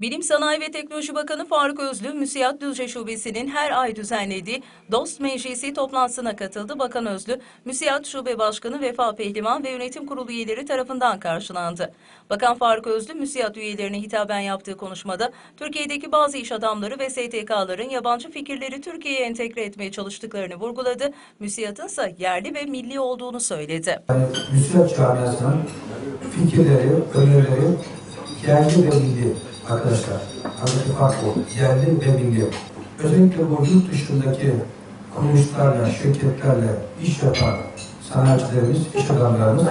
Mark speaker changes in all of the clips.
Speaker 1: Bilim Sanayi ve Teknoloji Bakanı Faruk Özlü, MÜSİAD Düzce Şubesi'nin her ay düzenlediği Dost Meclisi toplantısına katıldı. Bakan Özlü, MÜSİAD Şube Başkanı Vefa Pehlivan ve Yönetim Kurulu üyeleri tarafından karşılandı. Bakan Faruk Özlü, MÜSİAD üyelerine hitaben yaptığı konuşmada, Türkiye'deki bazı iş adamları ve STK'ların yabancı fikirleri Türkiye'ye entegre etmeye çalıştıklarını vurguladı. MÜSİAD'ın ise yerli ve milli olduğunu söyledi.
Speaker 2: Yani müsait camiasının fikirleri, önerileri yerli ve milli arkadaşlar. Aradaki fark bu. Yerli ve milli. Özellikle bu yurt dışındaki kuruluşlarla, şirketlerle iş yapan sanayicilerimiz, iş adamlarımız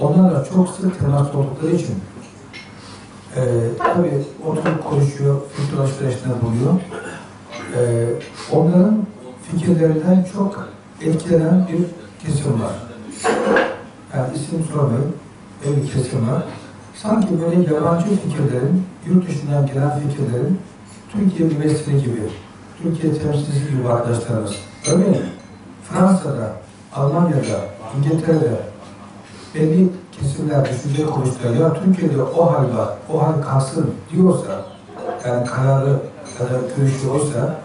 Speaker 2: onlarla çok sık temas oldukları için e, tabii oturup konuşuyor, fikir alışverişinde buluyor. E, onların fikirlerinden çok etkilenen bir kesim var yani isim sormayın, öyle bir kesim var. Sanki böyle yabancı fikirlerin, yurt dışından gelen fikirlerin Türkiye mümessili gibi, Türkiye temsilcisi gibi arkadaşlarımız. Örneğin Fransa'da, Almanya'da, İngiltere'de belli kesimler, düşünce kuruluşları ya Türkiye'de o hal var, o hal kalsın diyorsa, yani kararı ya da görüşü oysa,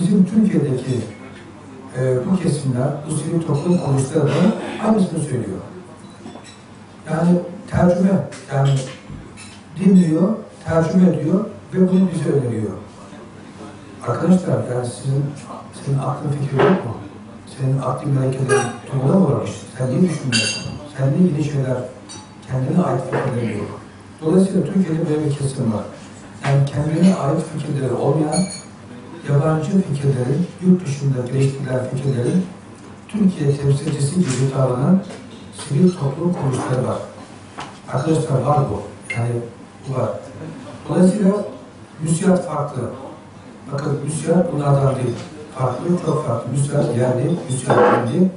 Speaker 2: bizim Türkiye'deki e, bu kesimler, bu sivil toplum kuruluşları da aynısını söylüyor. Tercüme, yani dinliyor, tercüme ediyor ve bunu bize öneriyor. Arkadaşlar, yani sizin, senin aklın fikri yok mu? Senin aklın melekelerin tuğla mı varmış? Sen niye düşünmüyorsun? Seninle ilgili şeyler, kendine ait fikirlerin yok. Dolayısıyla Türkiye'de böyle bir kesim var. Yani kendine ait fikirleri olmayan, yabancı fikirlerin, yurt dışında geliştirilen fikirlerin Türkiye temsilcisi gibi davranan sivil toplum kuruluşları var. Arkadaşlar var bu. Yani bu var. Dolayısıyla müsiyat farklı. Bakın müsiyat bunlardan değil. Farklı, çok farklı. Müsiyat yerli, müsiyat milli.